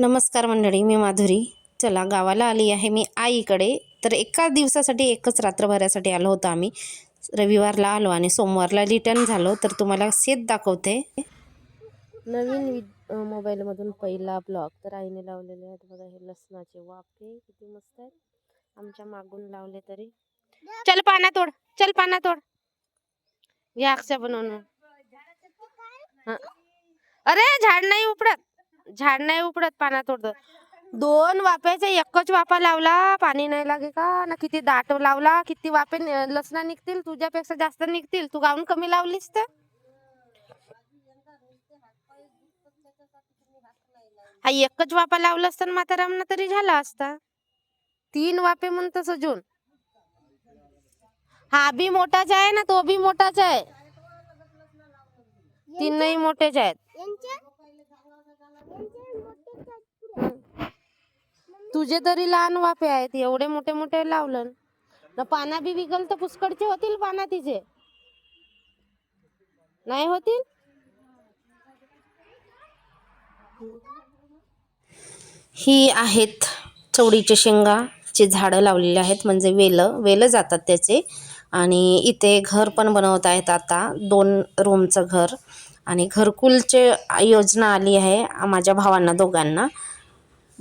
नमस्कार मंडळी मी माधुरी. चला गावाला आली आहे मी आईकडे. तर एका दिवसासाठी एकच रात्रभरासाठी आलो होतो आम्ही. रविवारला आलो आणि सोमवारला रिटर्न झालो. तर तुम्हाला सेत दाखवते. नवीन मोबाईलमधून पहिला ब्लॉग. तर आईने लावलेले आहेत बघा हे लसणाचे वाफे. किती मस्त आहेत. आमच्या मागून लावले तरी. चल पाना तोड. चल पाना तोड. या अक्षा बनवून अरे झाड नाही उपडत. झाड नाही उपडत पाना तोडत. दोन वाफ्याचा एकच वाफा लावला पाणी नाही लागे का? ना किती दाट लावला किती वाफे लसणा निघतील तुझ्यापेक्षा जास्त निघतील. तू गाऊन कमी लावलीस तर. हा एकच वाफा लावला असता ना तरी झाला असता. तीन वाफे म्हणतो सजून हा बी मोठाच आहे ना तो बी मोठाच आहे. तीनही मोठेच आहेत. तुझे तरी लहान वाफे आहेत एवढे मोठे मोठे लावलं ना. पाना बी विकल तर पुष्कळचे होतील पाना तिचे. नाही होतील? ही आहेत चवडीचे शेंगाचे झाडं लावलेले आहेत म्हणजे वेलं वेलं जातात त्याचे. आणि इथे घर पण बनवत आहेत आता दोन रूमचं घर. आणि घरकुलचे योजना आली आहे माझ्या भावांना दोघांना.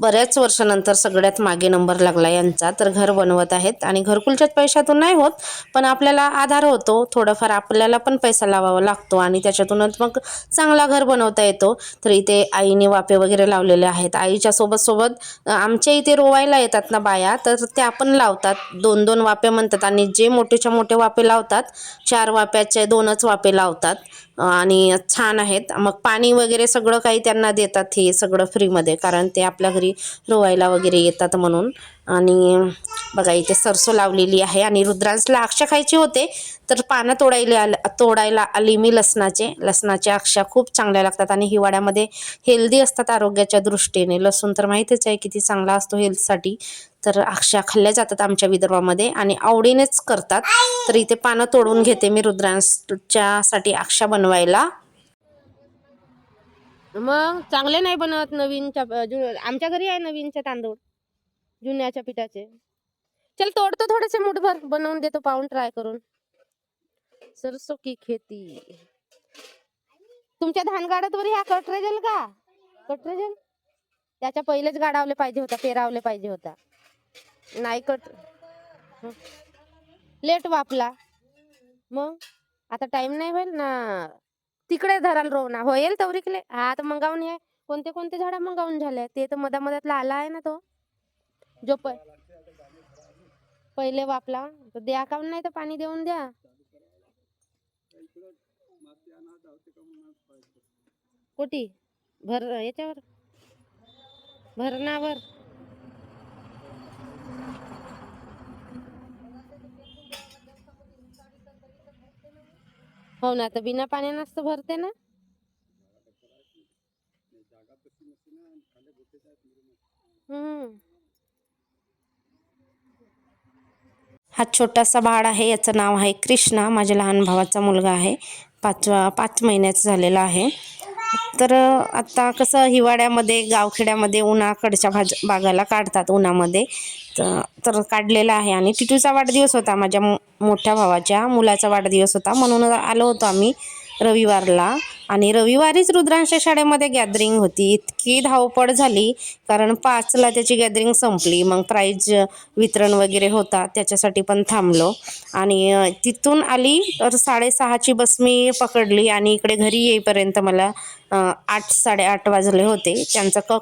बऱ्याच वर्षानंतर सगळ्यात मागे नंबर लागला यांचा. तर घर बनवत आहेत आणि घरकुलच्याच पैशातून नाही होत पण आपल्याला आधार होतो. थोडंफार आपल्याला पण पैसा लावावा लागतो आणि त्याच्यातूनच मग चांगला घर बनवता येतो. तर इथे आईने वाफे वगैरे लावलेले आहेत. आईच्या सोबत सोबत आमच्या इथे रोवायला येतात ना बाया तर त्या पण लावतात. दोन दोन वापे म्हणतात आणि जे मोठेच्या मोठे वाफे लावतात चार वाफ्याचे दोनच वाफे लावतात. आणि छान आहेत. मग पाणी वगैरे सगळं काही त्यांना देतात हे सगळं फ्रीमध्ये कारण ते आपल्या घरी रोवायला वगैरे येतात म्हणून. आणि बघा इथे सरसो लावलेली आहे आणि रुद्रांसला अक्ष खायचे होते. तर पानं तोडायला आल तोडायला आली मी लसणाचे. लसणाच्या अक्षा खूप चांगल्या लागतात आणि हिवाळ्यामध्ये हेल्दी असतात आरोग्याच्या दृष्टीने. लसूण तर माहितीच आहे किती चांगला असतो हेल्थसाठी तर अक्षा खाल्ल्या जातात आमच्या विदर्भामध्ये आणि आवडीनेच करतात. तर इथे पानं तोडून घेते मी रुद्रांच्या साठी अक्षा बनवायला. मग चांगले नाही बनवत नवीनच्या आमच्या घरी आहे नवीनचे तांदूळ जुन्याच्या पिठाचे. चल तोडतो थोडेसे मुठभर. बनवून देतो पाहून ट्राय करून. सरसो की खेती. तुमच्या धान गाड्यावर ह्या कटरेजल का? कटरेजल? त्याच्या पहिलेच गाडावले पाहिजे होता पेरावले पाहिजे होता नाही कट लेट वापला. मग? आता टाइम नाही होईल ना? तिकडे धराल रोवना होईल तवरीकले? हा तर मंगावून आहे कोणते कोणते झाडं मंगावून झाले? ते तर मधा मधातला आला आहे ना तो. जो पहिले वापला. तर द्या का नाही तर पाणी देऊन द्या. कोटी? भर याच्यावर? भरणावर? हो ना तर बिना पाण्यानंच तर भरते ना. हम्म. हा छोटासा बाळ आहे याचं नाव आहे कृष्णा. माझ्या लहान भावाचा मुलगा आहे. पाचवा पाच महिन्याचा झालेला आहे. तर आत्ता आता कसं हिवाळ्यामध्ये गावखेड्यामध्ये उन्हाकडच्या भाज बागाला काढतात उन्हामध्ये. तर तर काढलेला आहे आणि टिटूचा वाढदिवस होता माझ्या मो मोठ्या भावाच्या मुलाचा वाढदिवस होता. म्हणून आलो होतो आम्ही रविवारला आणि रविवारीच रुद्रांश शाळेमध्ये गॅदरिंग होती. इतकी धावपळ झाली कारण पाचला त्याची गॅदरिंग संपली. मग प्राईज वितरण वगैरे होता त्याच्यासाठी पण थांबलो. आणि तिथून आली तर साडेसहाची बस मी पकडली आणि इकडे घरी येईपर्यंत मला आठ साडेआठ वाजले होते. त्यांचं क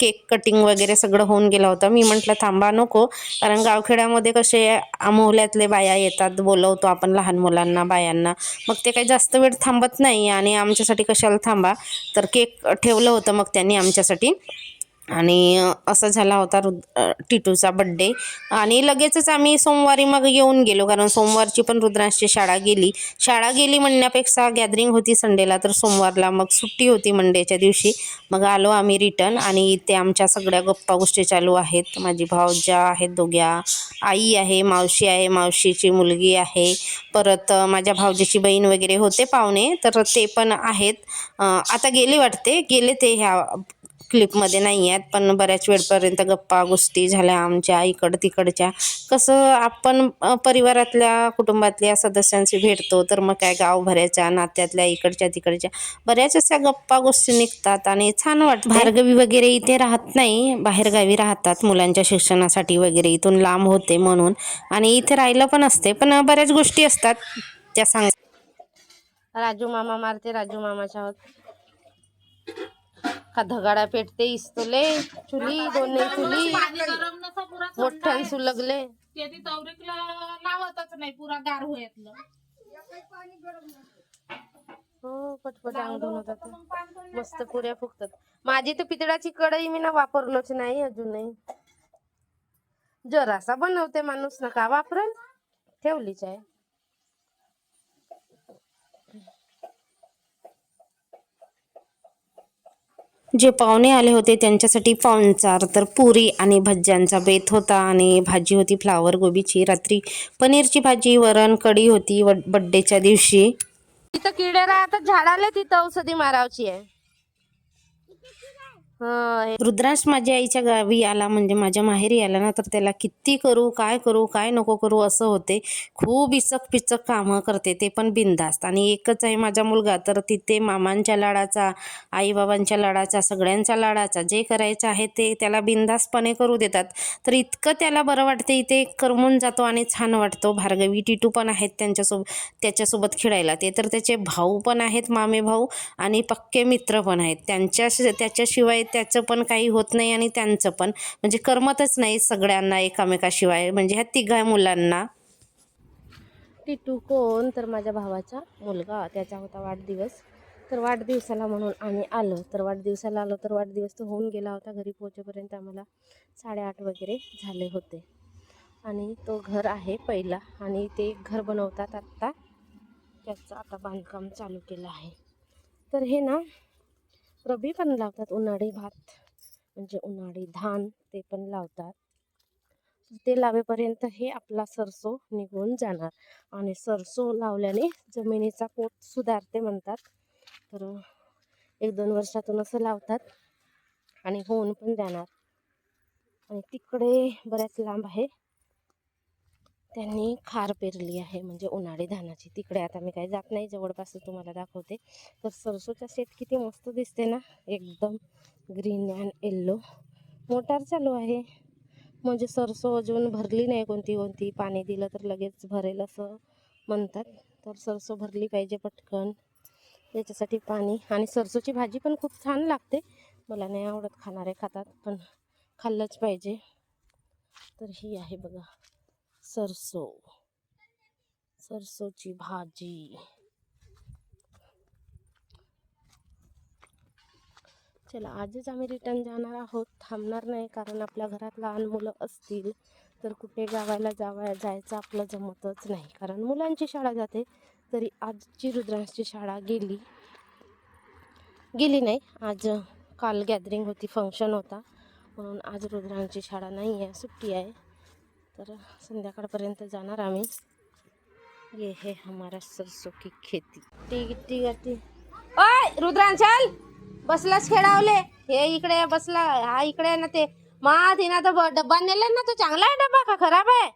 केक कटिंग वगैरे सगळं होऊन गेलं होतं. मी म्हटलं थांबा नको. कारण गावखेड्यामध्ये कसे मोहल्यातले बाया येतात बोलवतो आपण लहान मुलांना बायांना. मग ते काही जास्त वेळ थांबत नाही आणि आमच्यासाठी कशाला थांबा? तर केक ठेवलं होतं मग त्यांनी आमच्यासाठी. आणि असा झाला होता रुद टिटूचा बड्डे आणि लगेचच आम्ही सोमवारी मग येऊन गेलो कारण सोमवारची पण रुद्रांशची शाळा गेली. शाळा गेली म्हणण्यापेक्षा गॅदरिंग होती संडेला तर सोमवारला मग सुट्टी होती मंडेच्या दिवशी. मग आलो आम्ही रिटर्न आणि इथे आमच्या सगळ्या गप्पा गोष्टी चालू आहेत. माझी भाऊज्या आहेत दोघ्या आई आहे मावशी आहे मावशीची मुलगी आहे. परत माझ्या भावजीची बहीण वगैरे होते पाहुणे तर ते पण आहेत. आता गेले वाटते. गेले ते ह्या क्लिपमध्ये नाही आहेत पण बऱ्याच वेळपर्यंत गप्पा गोष्टी झाल्या आमच्या इकडं तिकडच्या कसं आपण परिवारातल्या कुटुंबातल्या सदस्यांशी भेटतो तर मग काय गावभऱ्याच्या नात्यातल्या इकडच्या तिकडच्या बऱ्याच अशा गप्पा गोष्टी निघतात आणि छान वाटतं भार्गवी वगैरे इथे राहत नाही बाहेरगावी राहतात मुलांच्या शिक्षणासाठी वगैरे इथून लांब होते म्हणून आणि इथे राहिलं पण असते पण बऱ्याच गोष्टी असतात त्या सांग राजू मामा मारते राजू मामाच्या हात. का धगाडा पेटते इस्तोले चुली दोन्ही चुली. मोठ्यान सुलगले. ते ती तवरीकला लावतच नाही पुरा गार होयातलं. हो पटपट अंग धुवून होतात मस्त पुऱ्या फुगतात. माझी तर पितळाची कढई मी ना वापरलोच नाही अजूनही. जरासा बनवते माणूस ना का? वापरल? ठेवलीच आहे. जे पाहुणे आले होते त्यांच्यासाठी पाहुणचार तर पुरी आणि भज्यांचा बेत होता आणि भाजी होती फ्लावर गोबीची रात्री पनीरची भाजी वरण कढी होती बड्डेच्या दिवशी. तिथं किडे राहतात झाडाला तिथं औषधी मारावची आहे. रुद्रांश माझ्या आईच्या गावी आला म्हणजे माझ्या माहेरी आला ना तर त्याला किती करू काय करू काय नको करू असं होते. खूप इचक पिचक कामं करते ते पण बिनधास्त. आणि एकच आहे माझा मुलगा तर तिथे मामांच्या लाडाचा आईबाबांच्या लाडाचा सगळ्यांच्या लाडाचा जे करायचं आहे ते त्याला बिनधास्तपणे करू देतात. तर इतकं त्याला बरं वाटते इथे करमून जातो आणि छान वाटतो. भार्गवी टिटू पण आहेत त्यांच्यासोबत त्याच्यासोबत खेळायला. ते तर त्याचे भाऊ पण आहेत मामे भाऊ आणि पक्के मित्र पण आहेत. त्यांच्या त्याच्याशिवाय त्याचं पण काही होत नाही आणि त्यांचं पण. म्हणजे करमतच नाही सगळ्यांना एकामेकाशिवाय. म्हणजे ह्या तिघा मुलांना. टिटू कोण? तर माझ्या भावाचा मुलगा. त्याचा होता वाढदिवस. तर वाढदिवसाला म्हणून आम्ही आलो. तर वाढदिवसाला आलो तर वाढदिवस तो होऊन गेला होता. घरी पोहोचेपर्यंत आम्हाला साडेआठ वगैरे झाले होते. आणि तो घर आहे पहिला. आणि ते घर बनवतात आत्ता त्याचं आता बांधकाम चालू केलं आहे. तर हे ना रबी पण लावतात उन्हाळी भात म्हणजे उन्हाळी धान ते पण लावतात. ते लावेपर्यंत हे आपला सरसो निघून जाणार आणि सरसो लावल्याने जमिनीचा पोत सुधारते म्हणतात. तर एक दोन वर्षातून असं लावतात आणि होऊन पण जाणार. आणि तिकडे बऱ्याच लांब आहे. त्यांनी खार पेरली आहे म्हणजे उन्हाळी धानाची. तिकडे आता मी काही जात नाही जवळपास तुम्हाला दाखवते. तर सरसोचा शेत किती मस्त दिसते ना? एकदम ग्रीन अँड येल्लो मोटार चालू आहे. म्हणजे सरसो अजून भरली नाही कोणती कोणती. पाणी दिलं तर लगेच भरेल असं म्हणतात. तर सरसो भरली पाहिजे पटकन. त्याच्यासाठी पाणी. आणि सरसोची भाजी पण खूप छान लागते. मला नाही आवडत खाणारे खातात पण खाल्लंच पाहिजे. तर ही आहे बघा. सरसो सरसोची भाजी। चला आजच आम्ही रिटर्न जाणार आहोत. थांबणार नाही कारण आपल्या घरात लहान मुलं असतील तर कुठे गावाला जावा जायचं आपलं जमतच नाही. कारण मुलांची शाळा जाते तरी आजची रुद्रांची शाळा गेली गेली नाही. आज काल गॅदरिंग होती फंक्शन होता. म्हणून आज रुद्रांची शाळा नाही आहे सुट्टी आहे. तर संध्याकाळपर्यंत जाणार आम्ही. ये है हमारा सरसों की खेती. टिक टिक ओय, रुद्रांचल! बसलाच खेळावले. हे इकडे बसला. हा इकडे ना ते. मा तिनं तर डब्बा नेला ना तो. चांगला आहे डब्बा का? खराब आहे?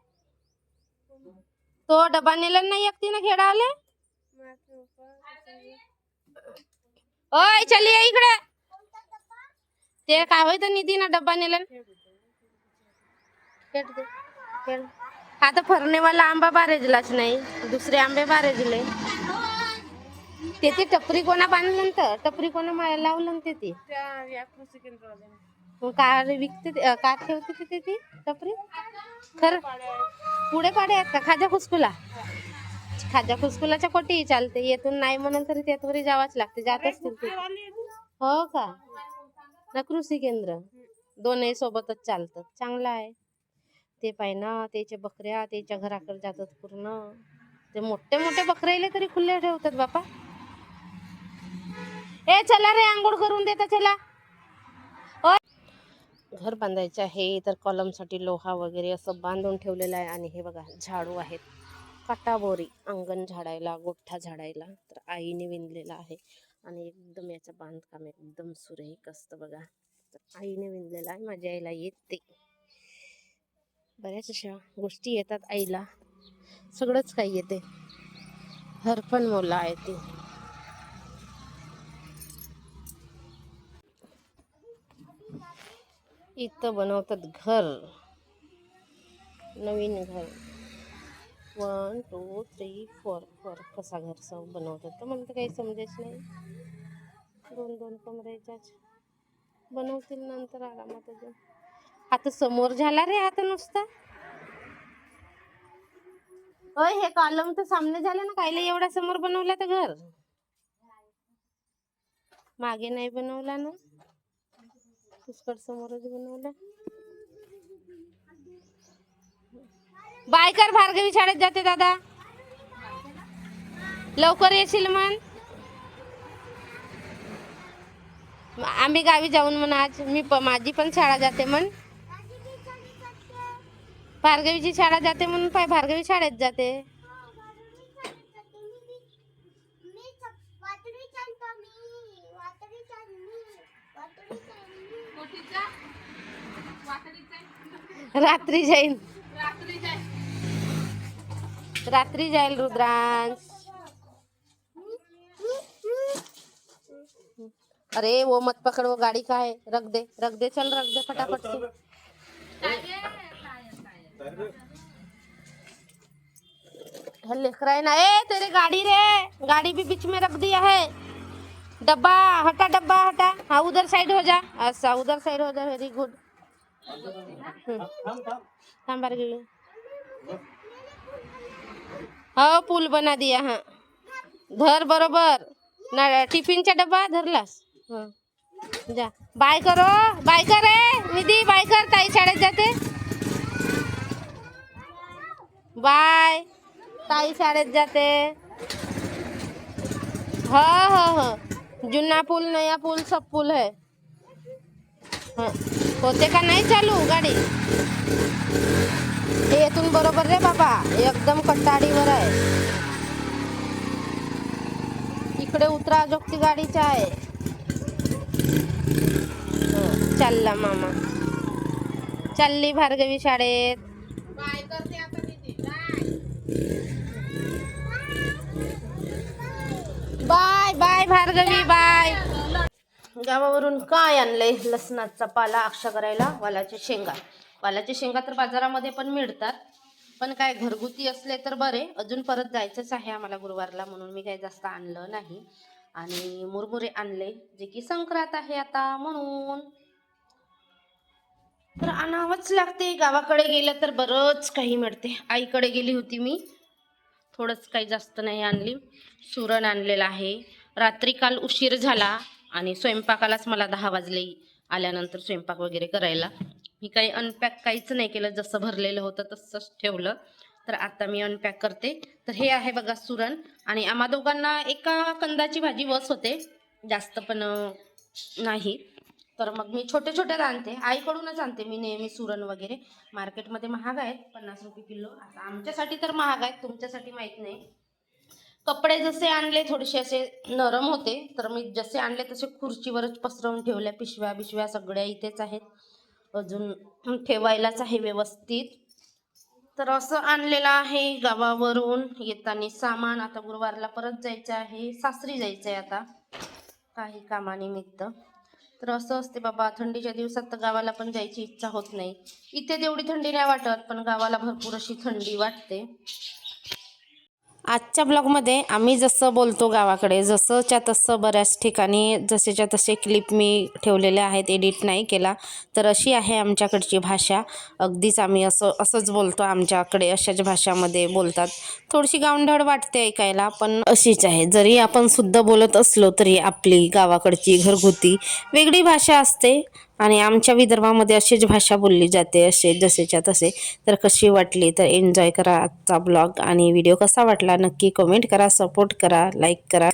तो डब्बा नेला ना एकटीनं खेळावले? ओय, चली इकडे. ते काय होय तर निधी ना डब्बा नेला. आता फरणेवाला आंबा बारेजलाच नाही दुसरे आंबे बारेजले. ते टपरी कोणा बांधलं तर टपरी कोणा मला लावलं ते ती कार विकते कार ठेवते तिथे? ती टपरी? खर? पुढे पाडे आहेत का? खाजा खुसकुला खाजा खुसकुलाच्या कोटीही चालते. येथून नाही म्हणून तरी त्यातवरी जावाच लागते. जात असतील ते. हो का? ना कृषी केंद्र. दोनही सोबतच चालतात. चांगलं आहे. ते पाय ना त्याच्या बकऱ्या त्याच्या घराकडे जातात पूर्ण. ते मोठे मोठे बकऱ्याले तरी खुले ठेवतात बापा. ए चला रे आंघोळ करून देता चला. घर बांधायचं आहे तर कॉलमसाठी लोहा वगैरे असं बांधून ठेवलेलं आहे. आणि हे बघा झाडू आहेत. काटाबोरी अंगण झाडायला गोठा झाडायला तर आईने विणलेला आहे. आणि एकदम याचं बांधकाम एकदम सुरेख असतं बघा. तर आईने विणलेलं आहे माझ्या आईला येते. बऱ्याच अशा गोष्टी येतात आईला. सगळंच काही येते. हरपण मोला आहे ती. इथं बनवतात घर. नवीन घर. One two three four four कसा घर सब बनवतात. तर मला तर काही समजायचं नाही. दोन दोन कमरेच्याच बनवतील नंतर आरामात अजून. आता समोर झाला रे आता नुसता. होय हे कॉलम तर सामने झाले ना काहीला एवढा समोर बनवला तर घर. मागे नाही बनवला ना. पुष्कळ समोरच बनवला. बायकर भार्गवी शाळेत जाते दादा. लवकर येशील म्हण. आम्ही गावी जाऊन म्हण आज मी प माझी पण शाळा जाते म्हण. भार्गवीची शाळा जाते म्हणून पाय भार्गवी शाळेत जाते. रात्री रात्रीचा रात्री जाईल. रुद्रांश. अरे वो मत पकड़ वो गाड़ी का है रख दे रख दे चल रख दे फटाफट. से लिख रहा ना। ए, तेरे गाड़ी रे। गाड़ी भी बीच में रख दिया है। डब्बा, हटा डब्बा, हटा। हाँ उधर साइड हो जा। अच्छा उधर साइड हो जा। वेरी गुड बार गेली हो बना दिया हाँ। धर बरोबर। ना टिफिनचा डब्बा धरलास हं. जा। बाय करो। बाय कर निधी, बाय कर। ताई शाळेत जाते। बाय. ताई शाळेत जाते. हो हो हो. जुना पूल नया पूल सब पूल है. होते का नाही चालू गाडी? हे येथून बरोबर रे बाबा. एकदम कट्टाडीवर आहे. इकडे उतरा जोगती गाडीच्या आहे. चालला मामा. चालली भार्गवी शाळेत बाय करते आता मी ती bye bye bye Bhargavi bye. गावावरून काय आणलंय लसणाचा पाला अक्षा करायला वालाच्या शेंगा? वालाच्या शेंगा तर बाजारामध्ये पण मिळतात. पण काय घरगुती असले तर बरे. अजून परत जायचंच आहे आम्हाला गुरुवारला म्हणून मी काही जास्त आणलं नाही. आणि मुरमुरे आणले जे की संक्रांत आहे आता म्हणून. तर आणावंच लागते. गावाकडे गेलं तर बरंच काही मिळते. आईकडे गेली होती मी. थोडंच काही जास्त नाही आणली. सुरण आणलेलं आहे. रात्री काल उशीर झाला आणि स्वयंपाकालाच मला दहा वाजले आल्यानंतर स्वयंपाक वगैरे करायला. मी काही अनपॅक काहीच नाही केलं. जसं भरलेलं होतं तसंच ठेवलं. तर आता मी अनपॅक करते. तर हे आहे बघा सुरण आणि आम्हा दोघांना एका कंदाची भाजी वस होते. जास्त पण नाही. तर मग मी छोटे छोट्यात आणते. आईकडूनच आणते मी नेहमी सुरण वगैरे. मार्केटमध्ये महाग आहेत पन्नास रुपये किलो. आता आमच्यासाठी तर महाग आहेत तुमच्यासाठी माहीत नाही. कपडे जसे आणले थोडेसे असे नरम होते. तर मी जसे आणले तसे खुर्चीवरच पसरवून ठेवल्या पिशव्या बिशव्या सगळ्या इथेच आहेत. अजून ठेवायलाच आहे व्यवस्थित. तर असं आणलेलं आहे गावावरून येताना सामान. आता गुरुवारला परत जायचं आहे. सासरी जायचं आहे आता काही कामानिमित्त. तर असं असते बाबा थंडीच्या दिवसात तर गावाला पण जायची इच्छा होत नाही. इथे तेवढी थंडी नाही वाटत पण गावाला भरपूर अशी थंडी वाटते. आजच्या ब्लॉगमध्ये आम्ही जसं बोलतो गावाकडे जसंच्या तसं बऱ्याच ठिकाणी जसेच्या तसे क्लिप मी ठेवलेले आहेत एडिट नाही केला तर अशी आहे आमच्याकडची भाषा. अगदीच आम्ही असं असंच बोलतो आमच्याकडे अशाच भाषामध्ये बोलतात. थोडीशी गावंढळ वाटते ऐकायला पण अशीच आहे. जरी आपण सुद्धा बोलत असलो तरी आपली गावाकडची घरगुती वेगळी भाषा असते. आणि आमच्या विदर्भामध्ये अशीच भाषा बोलली जाते असे जसेच्या तसे. तर कशी वाटली तर एन्जॉय करा आजचा ब्लॉग आणि व्हिडिओ कसा वाटला नक्की कमेंट करा सपोर्ट करा लाईक करा.